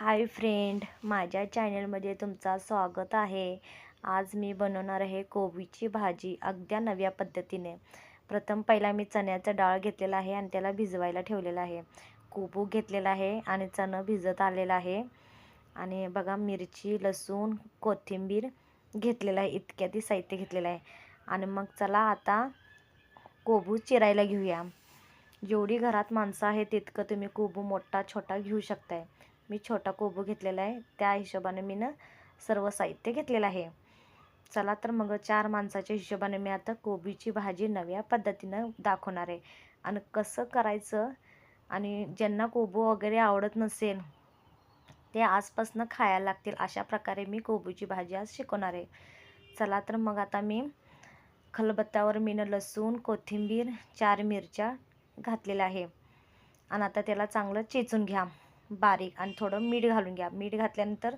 Hi friend माझ्या चॅनलमध्ये तुमचा स्वागत आहे. आज मी बनवणार आहे कोबीची भाजी अगद्या नव्या पद्धतीने. प्रथम पहिला मी चण्याचा डाळ घेतलेला आहे आणि त्याला भिजवायला ठेवलेला आहे. कोबू घेतलेला आहे आणि चणं भिजत आलेलं आहे. आणि बघा मिरची लसूण कोथिंबीर घेतलेला आहे इतक्यादी साहित्य घेतलेलं आहे. आणि मग चला आता कोबू चिरायला घेऊया. जेवढी घरात माणसं आहे तितकं तुम्ही कोबू मोठा छोटा घेऊ शकताय. मी छोटा कोबू घेतलेला आहे. त्या हिशोबाने मी ना सर्व साहित्य घेतलेलं आहे. चला तर मग चार माणसाच्या हिशोबाने मी आता कोबीची भाजी नव्या पद्धतीनं दाखवणार आहे. आणि कसं करायचं? आणि ज्यांना कोबू वगैरे आवडत नसेल ते आजपासून खायला लागतील. अशा प्रकारे मी कोबूची भाजी आज शिकवणार आहे. चला तर मग आता मी खलबत्त्यावर मीनं लसूण कोथिंबीर चार मिरच्या घातलेल्या आहे. आणि आता त्याला चांगलं चेचून घ्या. बारीक आणि थोडं मीठ घालून घ्या. मीठ घातल्यानंतर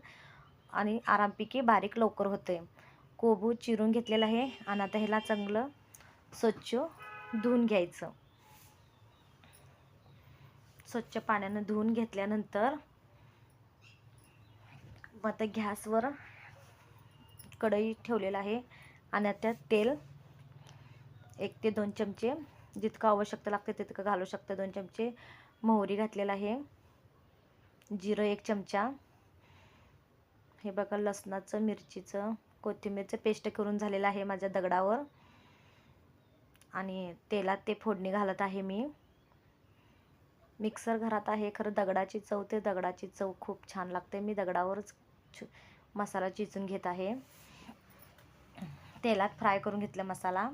आणि आरामपैकी बारीक लवकर होते कोबू चिरून घेतलेलं आहे आणि आता ह्याला चांगलं स्वच्छ धुवून घ्यायचं. स्वच्छ पाण्यानं धुवून घेतल्यानंतर मग आता गॅसवर कढई ठेवलेलं आहे आणि त्यात तेल एक ते दोन चमचे जितकं आवश्यकता लागते तितकं घालू शकतं. दोन चमचे मोहरी घातलेलं आहे. जिरं एक चमचा. हे बघा लसणाचं मिरचीचं कोथिंबीरचं पेस्ट करून झालेलं आहे माझ्या दगडावर. आणि तेलात ते फोडणी घालत आहे मी. मिक्सर घरात आहे खरं दगडाची चव ते दगडाची चव खूप छान लागते. मी दगडावरच मसाला चिचून घेत आहे. तेलात फ्राय करून घेतलं मसाला.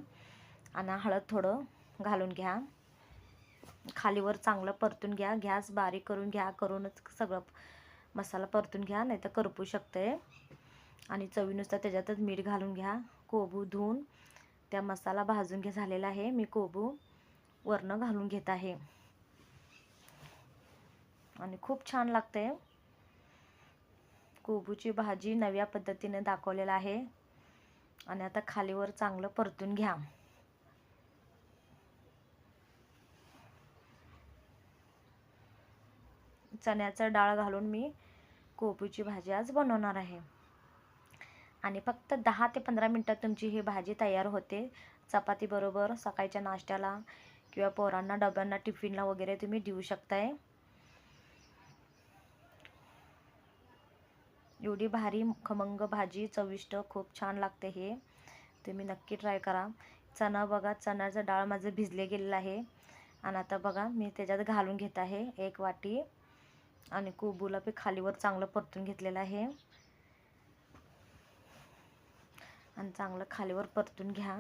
आणि हळद थोडं घालून घ्या. खालीवर चांगलं परतून घ्या गॅस बारीक करून घ्या करूनच सगळं मसाला परतून घ्या नाही तर करपू शकते. आणि चवीनुसार त्याच्यातच मीठ घालून घ्या कोबू धुवून. त्या मसाला भाजून घे झालेला आहे. मी कोबू वरनं घालून घेत आहे. आणि खूप छान लागते. कोबूची भाजी नव्या पद्धतीने दाखवलेला आहे. आणि आता खालीवर चांगलं परतून घ्या. चण्याचं डाळ घालून मी कोबीची भाजी आज बनवणार आहे. आणि फक्त दहा ते पंधरा मिनटात तुमची ही भाजी तयार होते. चपातीबरोबर सकाळच्या नाश्त्याला किंवा पोरांना डब्यांना टिफिनला वगैरे तुम्ही देऊ शकताय. एवढी भारी खमंग भाजी चविष्ट खूप छान लागते हे. तुम्ही नक्की ट्राय करा. चणा बघा चण्याचं डाळ माझं भिजले गेलेलं आहे. आणि आता बघा मी त्याच्यात घालून घेत आहे एक वाटी. आणि कोबूला बी खालीवर चांगलं परतून घेतलेलं आहे. आणि चांगलं खालीवर परतून घ्या.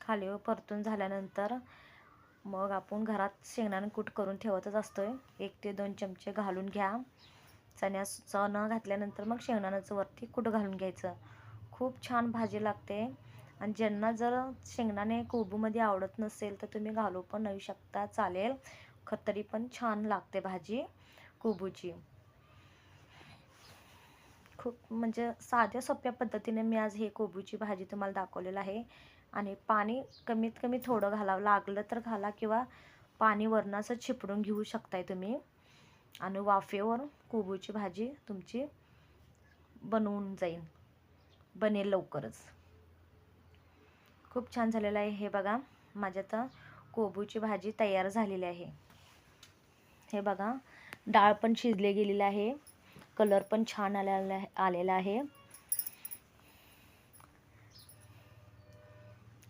खालीवर परतून झाल्यानंतर मग आपण घरात शेंगदाणे कूट करून ठेवतच असतोय. एक ते दोन चमचे घालून घ्या. चण्या चणं घातल्यानंतर मग शेंगदाण्याचं वरती कुठं घालून घ्यायचं? खूप छान भाजी लागते. आणि ज्यांना जर शेंगदाणे कोबूमध्ये आवडत नसेल तर तुम्ही घालू पण नाही शकता. चालेल. खतरी तरी पण छान लागते भाजी कोबूची. खूप म्हणजे साध्या सोप्या पद्धतीने मी आज हे कोबूची भाजी तुम्हाला दाखवलेलं आहे. आणि पाणी कमीत कमी थोडं घालावं लागलं तर घाला किंवा पाणी वरनं असं छिपडून घेऊ शकताय तुम्ही. आणि वाफेवर कोबूची भाजी तुमची बनवून जाईल बनेल लवकरच. खूप छान झालेलं आहे हे बघा. माझ्या तर कोबूची भाजी तयार झालेली आहे. हे बघा. डाळ पण शिजले गेलेली आहे. कलर पण छान आलेला आलेला आहे.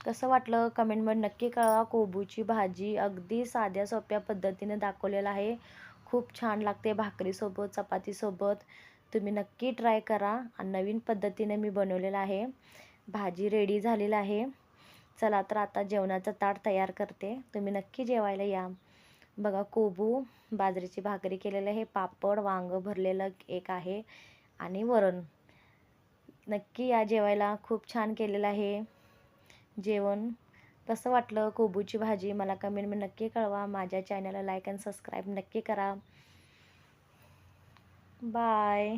कसं वाटलं कमेंटमध्ये नक्की कळवा. कोबूची भाजी अगदी साध्या सोप्या पद्धतीने दाखवलेलं आहे. खूप छान लागते भाकरीसोबत चपातीसोबत. तुम्ही नक्की ट्राय करा. आणि नवीन पद्धतीने मी बनवलेलं आहे. भाजी रेडी झालेलं आहे. चला तर आता जेवणाचं ताट तयार करते. तुम्ही नक्की जेवायला या. बघा कोबू बाजरीची भाकरी केलेलं आहे. पापड वांगं भरलेलं एक आहे. आणि वरण. नक्की या जेवायला खूप छान केलेलं आहे. जेवण. कसं वाटलं कोबूची भाजी मला कमेंटमध्ये नक्की कळवा. माझ्या चॅनलला लाईक अँड सबस्क्राईब नक्की करा. बाय